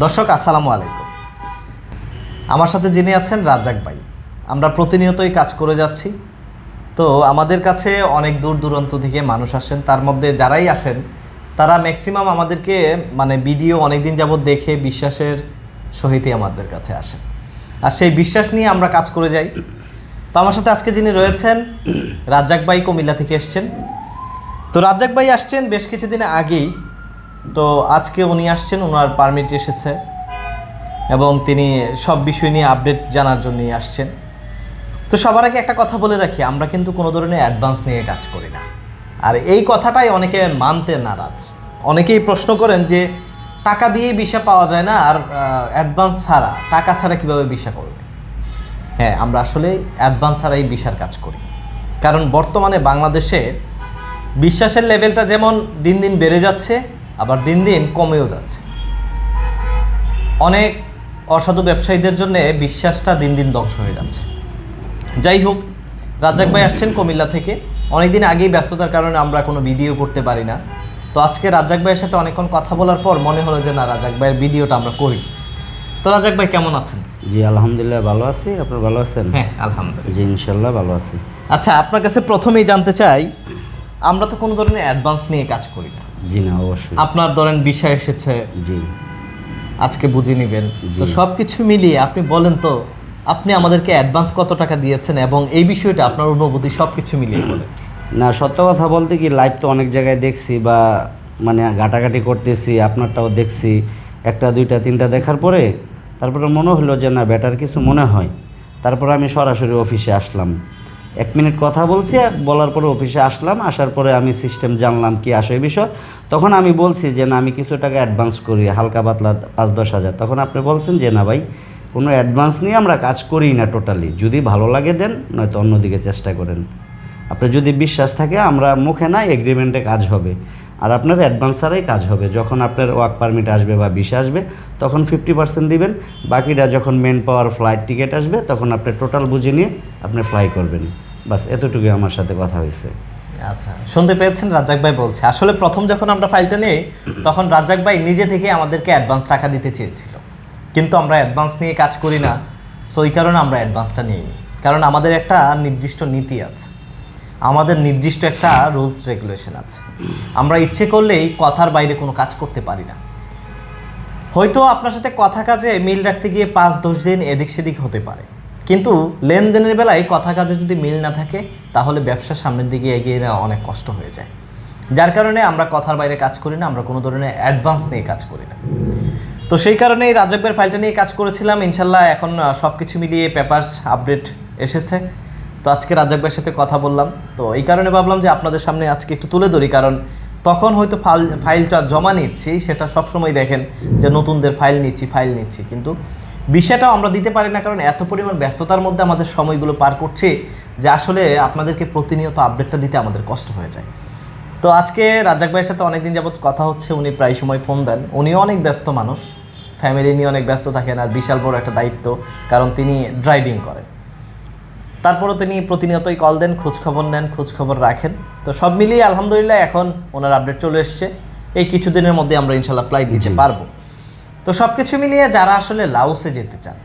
দর্শক, আসসালামু আলাইকুম। আমার সাথে যিনি আছেন রাজ্জাক ভাই। আমরা প্রতিনিয়তই কাজ করে যাচ্ছি। তো আমাদের কাছে অনেক দূর দূরান্ত থেকে মানুষ আসেন। তার মধ্যে যারাই আসেন, তারা ম্যাক্সিমাম আমাদেরকে মানে ভিডিও অনেক দিন যাবৎ দেখে বিশ্বাসের সহিতই আমাদের কাছে আসেন। আর সেই বিশ্বাস নিয়ে আমরা কাজ করে যাই। তো আমার সাথে আজকে যিনি রয়েছেন, রাজ্জাক ভাই কুমিল্লা থেকে এসছেন। তো রাজ্জাক ভাই আসছেন বেশ কিছুদিন আগেই। তো আজকে উনি আসছেন ওনার পারমিট এসেছে এবং তিনি সব বিষয় নিয়ে আপডেট জানার জন্যই আসছেন। তো সবার আগে একটা কথা বলে রাখি, আমরা কিন্তু কোনো ধরনের অ্যাডভান্স নিয়ে কাজ করি না। আর এই কথাটাই অনেকে মানতে নারাজ। অনেকেই প্রশ্ন করেন যে, টাকা দিয়ে ভিসা পাওয়া যায় না, আর অ্যাডভান্স ছাড়া, টাকা ছাড়া কীভাবে ভিসা করবে? হ্যাঁ আমরা আসলে অ্যাডভান্স ছাড়াই ভিসার কাজ করি। কারণ বর্তমানে বাংলাদেশে বিশ্বাসের লেভেলটা যেমন দিন দিন বেড়ে যাচ্ছে আবার দিন দিন কমেও যাচ্ছে। অনেক অসাধু ব্যবসায়ীদের জন্য বিশ্বাসটা দিন দিন ধ্বংস হয়ে যাচ্ছে। যাই হোক রাজাক ভাই আসছেন কুমিল্লা থেকে। অনেকদিন আগেই ব্যস্ততার কারণে আমরা কোনো ভিডিও করতে পারি না। তো আজকে রাজাক ভাইয়ের সাথে অনেকক্ষণ কথা বলার পর মনে হলো যে না রাজাক ভাইয়ের ভিডিওটা আমরা করি। তো রাজাক ভাই কেমন আছেন? জি আলহামদুলিল্লাহ ভালো আছি। আপনার ভালো আছেন? হ্যাঁ আলহামদুলিল্লাহ। জি ইনশাল্লাহ ভালো আছি। আচ্ছা আপনার কাছে প্রথমেই জানতে চাই আমরা তো কোনো ধরনের অ্যাডভান্স নিয়ে কাজ করি না। জি না অবশ্যই। আপনার ধরেন বিষয় এসেছে। জি। আজকে বুঝে নেবেন। তো সব কিছু মিলিয়ে আপনি বলেন তো আপনি আমাদেরকে অ্যাডভান্স কত টাকা দিয়েছেন এবং এই বিষয়টা আপনার অনুভূতি সব কিছু মিলিয়ে বলেন। না সত্য কথা বলতে কি লাইভ তো অনেক জায়গায় দেখছি বা মানে ঘাটাঘাটি করতেছি আপনারটাও দেখছি। একটা দুইটা তিনটা দেখার পরে তারপরে মনে হলো যে না বেটার কিছু মনে হয়। তারপরে আমি সরাসরি অফিসে আসলাম। এক মিনিট কথা বলছি বলার পরে অফিসে আসলাম, আসার পরে আমি সিস্টেম জানলাম কি আসে বিষয়। তখন আমি বলছি যে, না, আমি কিছু টাকা অ্যাডভান্স করি, হালকা পাতলা পাঁচ দশ হাজার। তখন আপনি বলছেন যে, না ভাই, কোনো অ্যাডভান্স নিয়ে আমরা কাজ করি না টোটালি যদি ভালো লাগে দেন, নয়তো অন্যদিকে চেষ্টা করেন। আপনার যদি বিশ্বাস থাকে, আমরা মুখে না এগ্রিমেন্টে কাজ হবে। আর আপনার অ্যাডভান্স ছাড়াই কাজ হবে। যখন আপনার ওয়ার্ক পারমিট আসবে বা ভিসা আসবে, তখন ফিফটি পার্সেন্ট দিবেন। বাকিটা যখন মেন পাওয়ার ফ্লাইট টিকিট আসবে, তখন আপনি টোটাল বুঝে নিয়ে আপনি ফ্লাই করবেন। বাস এতটুকু আমার সাথে কথা হয়েছে। আচ্ছা শুনতে পেয়েছেন? রাজ্জাক ভাই বলছে, আসলে প্রথম যখন আমরা ফাইলটা নিই, তখন রাজ্জাক ভাই নিজে থেকে আমাদেরকে অ্যাডভান্স টাকা দিতে চেয়েছিল। কিন্তু আমরা অ্যাডভান্স নিয়ে কাজ করি না সো এই কারণে আমরা অ্যাডভান্সটা নিই কারণ আমাদের একটা নির্দিষ্ট নীতি আছে। আমাদের নির্দিষ্ট একটা রুলস রেগুলেশন আছে। আমরা ইচ্ছে করলেই কথার বাইরে কোনো কাজ করতে পারি না। হয়তো আপনার সাথে কথা কাজে মিল রাখতে গিয়ে পাঁচ দশ দিন এদিক সেদিক হতে পারে। কিন্তু লেনদেনের বেলায় কথা কাজে যদি মিল না থাকে, তাহলে ব্যবসা সামনের দিকে এগিয়ে নেওয়া অনেক কষ্ট হয়ে যায়। যার কারণে আমরা কথার বাইরে কাজ করি না, আমরা কোনো ধরনের অ্যাডভান্স নিয়ে কাজ করি না। তো সেই কারণেই রাজকের ফাইলটা নিয়ে কাজ করেছিলাম। ইনশাল্লাহ এখন সব কিছু মিলিয়ে পেপার্স আপডেট এসেছে। তো আজকে রাজ্জাক ভাইয়ের সাথে কথা বললাম। তো এই কারণে ভাবলাম যে আপনাদের সামনে আজকে একটু তুলে ধরি, কারণ তখন হয়তো ফাইল, ফাইলটা জমা নিচ্ছি, সেটা সবসময় দেখেন যে নতুনদের ফাইল নিচ্ছি ফাইল নিচ্ছি। কিন্তু বিষয়টাও আমরা দিতে পারি না কারণ এত পরিমাণ ব্যস্ততার মধ্যে আমাদের সময়গুলো পার করছে যে আসলে আপনাদেরকে প্রতিনিয়ত আপডেটটা দিতে আমাদের কষ্ট হয়ে যায়। তো আজকে রাজাক ভাইয়ের সাথে অনেকদিন যাবত কথা হচ্ছে উনি প্রায় সময় ফোন দেন। উনিও অনেক ব্যস্ত মানুষ ফ্যামিলি নিয়ে অনেক ব্যস্ত থাকেন আর বিশাল বড় একটা দায়িত্ব কারণ তিনি ড্রাইভিং করেন। তারপরও তিনি প্রতিনিয়তই কল দেন খোঁজখবর নেন খোঁজখবর রাখেন। তো সব মিলিয়ে আলহামদুলিল্লাহ এখন ওনার আপডেট চলে এসছে। এই কিছুদিনের মধ্যে আমরা ইনশাল্লাহ ফ্লাইট দিতে পারব। তো সব কিছু মিলিয়ে যারা আসলে লাউসে যেতে চান,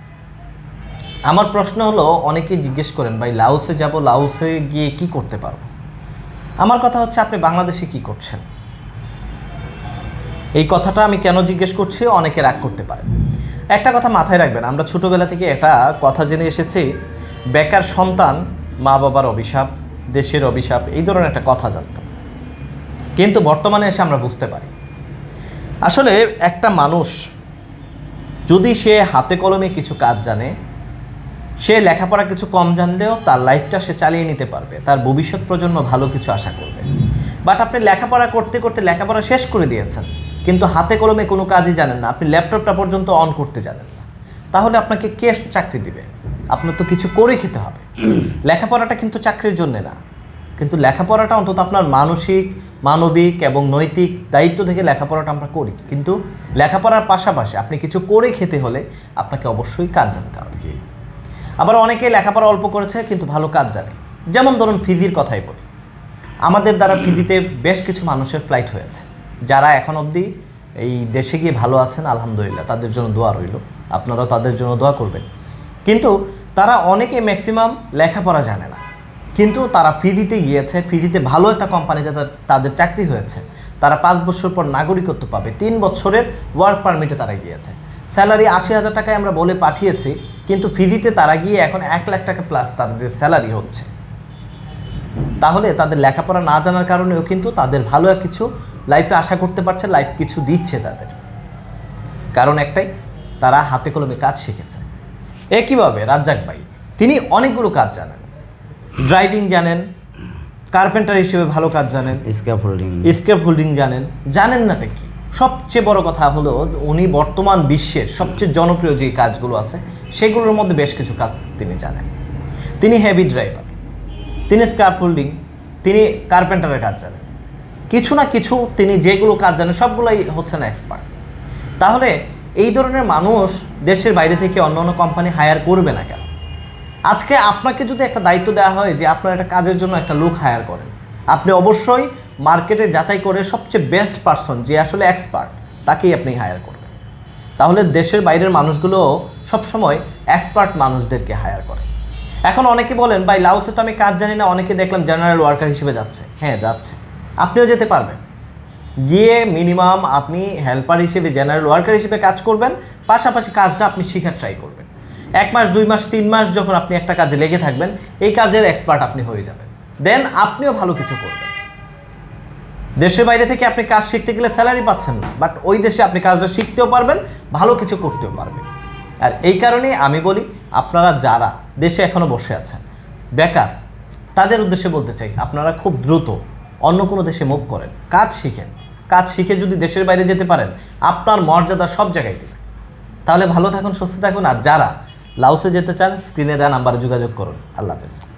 আমার প্রশ্ন হলো, অনেকেই জিজ্ঞেস করেন, ভাই লাউসে যাব লাউসে গিয়ে কি করতে পারব? আমার কথা হচ্ছে, আপনি বাংলাদেশে কি করছেন? এই কথাটা আমি কেন জিজ্ঞেস করছি, অনেকে রাগ করতে পারে একটা কথা মাথায় রাখবেন, আমরা ছোটোবেলা থেকে একটা কথা জেনে এসেছি, বেকার সন্তান মা বাবার অভিশাপ, দেশের অভিশাপ, এই ধরনের একটা কথা জানতাম। কিন্তু বর্তমানে এসে আমরা বুঝতে পারি। আসলে একটা মানুষ যদি সে হাতে কলমে কিছু কাজ জানে সে লেখাপড়া কিছু কম জানলেও তার লাইফটা সে চালিয়ে নিতে পারবে তার ভবিষ্যৎ প্রজন্ম ভালো কিছু আশা করবে। বাট আপনি লেখাপড়া করতে করতে লেখাপড়া শেষ করে দিয়েছেন কিন্তু হাতে কলমে কোনো কাজই জানেন না আপনি ল্যাপটপটা পর্যন্ত অন করতে জানেন না। তাহলে আপনাকে কে চাকরি দিবে? আপনার তো কিছু করে খেতে হবে। লেখাপড়াটা কিন্তু চাকরির জন্যে না। কিন্তু লেখাপড়াটা অন্তত আপনার মানসিক মানবিক এবং নৈতিক দায়িত্ব থেকে লেখাপড়াটা আমরা করি। কিন্তু লেখাপড়ার পাশাপাশি আপনি কিছু করে খেতে হলে আপনাকে অবশ্যই কাজ জানতে হবে। আবার অনেকেই লেখাপড়া অল্প করেছে কিন্তু ভালো কাজ জানে। যেমন ধরুন ফিজির কথাই বলি। আমাদের দ্বারা ফিজিতে বেশ কিছু মানুষের ফ্লাইট হয়েছে। যারা এখন অবধি এই দেশে গিয়ে ভালো আছেন আলহামদুলিল্লাহ তাদের জন্য দোয়া রইল। আপনারাও তাদের জন্য দোয়া করবেন। কিন্তু তারা অনেকে ম্যাক্সিমাম লেখাপড়া জানে না। কিন্তু তারা ফিজিতে গিয়েছে, ফিজিতে ভালো একটা কোম্পানিতে তাদের চাকরি হয়েছে। তারা পাঁচ বছর পর নাগরিকত্ব পাবে। তিন বছরের ওয়ার্ক পারমিটে তারা গিয়েছে। স্যালারি আশি হাজার টাকায় আমরা বলে পাঠিয়েছি, কিন্তু ফিজিতে তারা গিয়ে এখন এক লাখ টাকা প্লাস তাদের স্যালারি হচ্ছে। তাহলে তাদের লেখাপড়া না জানার কারণেও কিন্তু তাদের ভালো আর কিছু লাইফে আশা করতে পারছে লাইফ কিছু দিচ্ছে তাদের। কারণ একটাই, তারা হাতে কলমে কাজ শিখেছে। একইভাবে রাজ্জাক ভাই, তিনি অনেকগুলো কাজ জানেন। ড্রাইভিং জানেন কার্পেন্টার হিসেবে ভালো কাজ জানেন স্কেপ হোল্ডিং স্কেপ হোল্ডিং জানেন। জানেন নাটা কি? সবচেয়ে বড় কথা হলো উনি বর্তমান বিশ্বের সবচেয়ে জনপ্রিয় যে কাজগুলো আছে সেগুলোর মধ্যে বেশ কিছু কাজ তিনি জানেন। তিনি হেভি ড্রাইভার তিনি স্ক্র্যাপ হোল্ডিং তিনি কার্পেন্টারের কাজ জানেন। কিছু না কিছু তিনি যেগুলো কাজ জানেন সবগুলোই হচ্ছেন এক্সপার্ট তাহলে এই ধরনের মানুষ দেশের বাইরে থেকে অন্য অন্য কোম্পানি হায়ার করবে না কেন? আজকে আপনাকে যদি একটা দায়িত্ব দেওয়া হয় যে আপনার একটা কাজের জন্য একটা লোক হায়ার করেন, আপনি অবশ্যই মার্কেটে যাচাই করে সবচেয়ে বেস্ট পারসন যে আসলে এক্সপার্ট তাকেই আপনি হায়ার করবেন। তাহলে দেশের বাইরের মানুষগুলো সবসময় এক্সপার্ট মানুষদেরকে হায়ার করে। এখন অনেকে বলেন, ভাই লাউসে তো আমি কাজ জানি না। অনেকে দেখলাম জেনারেল ওয়ার্কার হিসেবে যাচ্ছে। হ্যাঁ যাচ্ছে। আপনিও যেতে পারবেন। গিয়ে মিনিমাম আপনি হেল্পার হিসেবে জেনারেল ওয়ার্কার হিসেবে কাজ করবেন। পাশাপাশি কাজটা আপনি শেখার ট্রাই করবেন। এক মাস, দুই মাস, তিন মাস যখন আপনি একটা কাজে লেগে থাকবেন, এই কাজের এক্সপার্ট আপনি হয়ে যাবেন। দেন আপনিও ভালো কিছু করবেন। দেশের বাইরে থেকে আপনি কাজ শিখতে গেলে স্যালারি পাচ্ছেন না বাট ওই দেশে আপনি কাজটা শিখতেও পারবেন, ভালো কিছু করতেও পারবেন। আর এই কারণেই আমি বলি, আপনারা যারা দেশে এখনও বসে আছেন, বেকার, তাদের উদ্দেশ্যে বলতে চাই, আপনারা খুব দ্রুত অন্য কোনো দেশে মুভ করেন, কাজ শিখেন। কাজ শিখে যদি দেশের বাইরে যেতে পারেন, আপনার মর্যাদা সব জায়গায় দেবে। তাহলে ভালো থাকুন, সুস্থ থাকুন, আর যারা লাউসে যেতে চান স্ক্রিনে দেওয়া নাম্বারে যোগাযোগ করুন। আল্লাহ হাফেজ।